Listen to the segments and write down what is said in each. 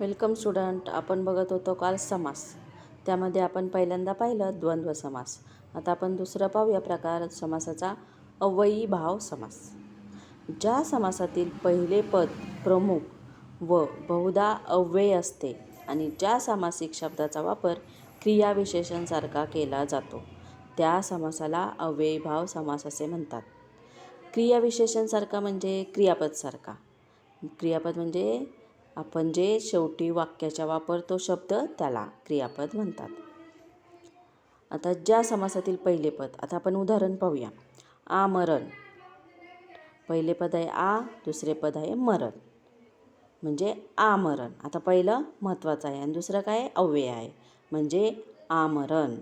Welcome student आपण बघत होतो काल समास. त्यामध्ये आपण पहिल्यांदा पाहिलं द्वंद्व समास. आता आपण दुसरं पाहूया प्रकार समासाचा अव्ययी भाव समास. ज्या समासातील पहिले पद प्रमुख व बहुधा अव्यय असते आणि ज्या सामासिक शब्दाचा वापर क्रियाविशेषणसारखा केला जातो त्या समासाला अव्ययी भाव समास असे म्हणतात. क्रियाविशेषणसारखा म्हणजे क्रियापदसारखा. क्रियापद म्हणजे आपण जे शेवटी वाक्याच्या वापरतो शब्द त्याला क्रियापद म्हणतात. आता ज्या समासातील पहिले पद आता आपण उदाहरण पाहूया. आमरण पहिले पद आहे आ दुसरे पद आहे मरण. म्हणजे आमरण आता पहिलं महत्त्वाचं आहे आणि दुसरं काय? आहे? अव्यय आहे. म्हणजे आमरण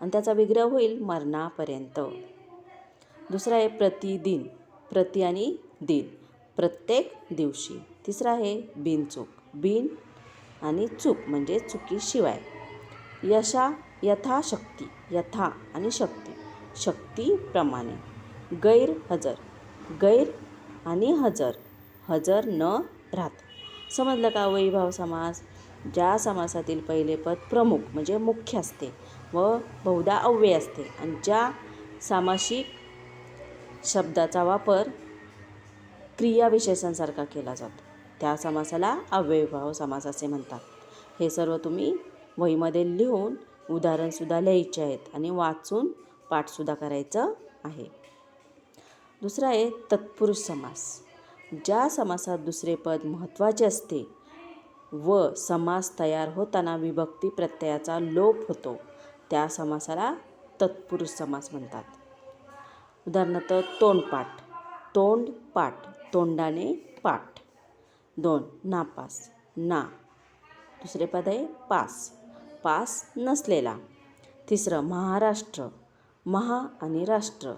आणि त्याचा विग्रह होईल मरणापर्यंत. दुसरं आहे प्रतिदिन. प्रति आणि दिन. प्रत्येक दिवशी. तिसरा आहे बिनचूक बिन आणि चूक म्हणजे चुकीशिवाय. यशा यथाशक्ती यथा आणि शक्ती. शक्तीप्रमाणे गैरहजर गैर आणि हजर. हजर न राहत. समजलं का वैभाव समास? ज्या समासातील पहिले पद प्रमुख म्हणजे मुख्य असते व बहुधा अव्यय असते आणि ज्या सामासिक शब्दाचा वापर क्रियाविशेषांसारखा केला जातो. त्या समासाला अव्ययभाव समास असे म्हणतात. हे सर्व तुम्ही वहीमध्ये लिहून उदाहरणसुद्धा लिहायचे आहेत आणि वाचून पाठसुद्धा करायचं आहे. दुसरा आहे तत्पुरुष समास. ज्या समासात दुसरे पद महत्त्वाचे असते व समास तयार होताना विभक्ती प्रत्ययाचा लोप होतो त्या समासाला तत्पुरुष समास म्हणतात. उदाहरणार्थ तोंडपाठ. तोंड पाठ तोंडाने पाठ. दोन नापास ना. दुसरे पद आहे पास. पास नसलेला. तिसरं महाराष्ट्र महा आणि राष्ट्र.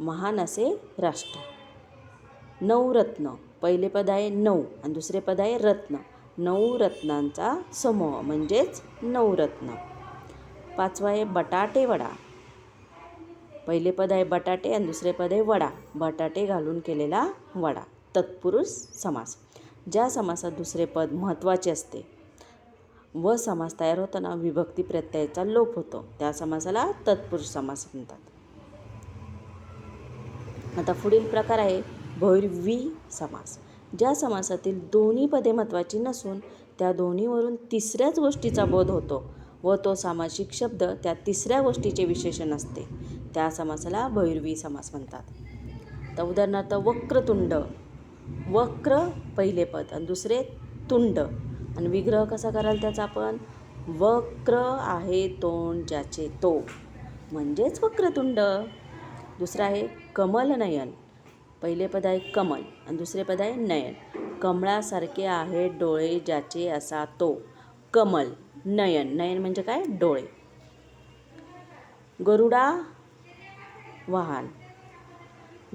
महान असे राष्ट्र. नवरत्न पहिले पद आहे नऊ आणि दुसरे पद आहे रत्न. नऊ रत्नांचा समूह म्हणजेच नवरत्न पाचवा आहे बटाटे वडा. पहिले पद आहे बटाटे आणि दुसरे पद आहे वडा. बटाटे घालून केलेला वडा. तत्पुरुष समास. ज्या समासात दुसरे पद महत्त्वाचे असते व समास तयार होताना विभक्ती प्रत्ययाचा लोप होतो. त्या समासाला तत्पुरुष समास म्हणतात. आता पुढील प्रकार आहे भैरवी समास. ज्या समासातील दोन्ही पदे महत्त्वाची नसून त्या दोन्हीवरून तिसऱ्याच गोष्टीचा बोध होतो व तो सामासिक शब्द त्या तिसऱ्या गोष्टीचे विशेषण असते. त्या समासाला भैरवी समास म्हणतात. तर उदाहरणार्थ वक्रतुंड. वक्र पहिले पद आणि दुसरे तुंड. आणि विग्रह कसा कराल त्याचा आपण? वक्र आहे तोंड ज्याचे तो. म्हणजेच वक्रतुंड. दुसरं आहे कमल नयन पहिले पद आहे कमल आणि दुसरे पद आहे नयन. कमळासारखे आहे डोळे ज्याचे असा तो. कमल नयन. नयन म्हणजे काय? डोळे. गरुडा वाहन.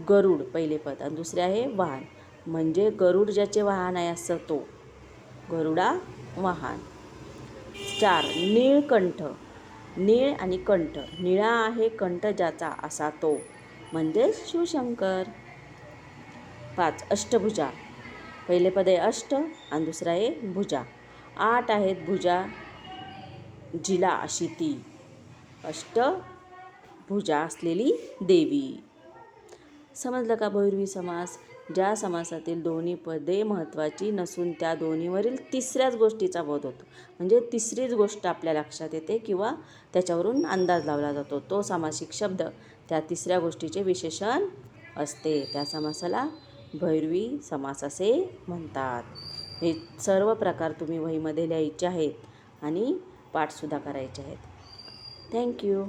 गरुड पहिले पद. आणि दुसरे आहे वाहन. म्हणजे गरुड ज्याचे वाहन आहे असं तो. गरुडा वाहन. चार नीळकंठ. नीळ आणि कंठ. निळा आहे कंठ ज्याचा असा तो. म्हणजे शिवशंकर. पाच अष्टभुजा. पहिले पद आहे अष्ट आणि दुसरा आहे भुजा. आठ आहेत भुजा जिला अशी ती. अष्ट भुजा असलेली देवी. समजलं का भैरवी समास? ज्या समासातील दोन्ही पदे महत्त्वाची नसून त्या दोन्हीवरील तिसऱ्याच गोष्टीचा बोध होतो. म्हणजे तिसरीच गोष्ट आपल्या लक्षात येते किंवा त्याच्यावरून अंदाज लावला जातो. तो सामासिक शब्द त्या तिसऱ्या गोष्टीचे विशेषण असते. त्या समासाला भैरवी समास असे म्हणतात. हे सर्व प्रकार तुम्ही वहीमध्ये लिहायचे आहेत आणि पाठसुद्धा करायचे आहेत. थँक्यू.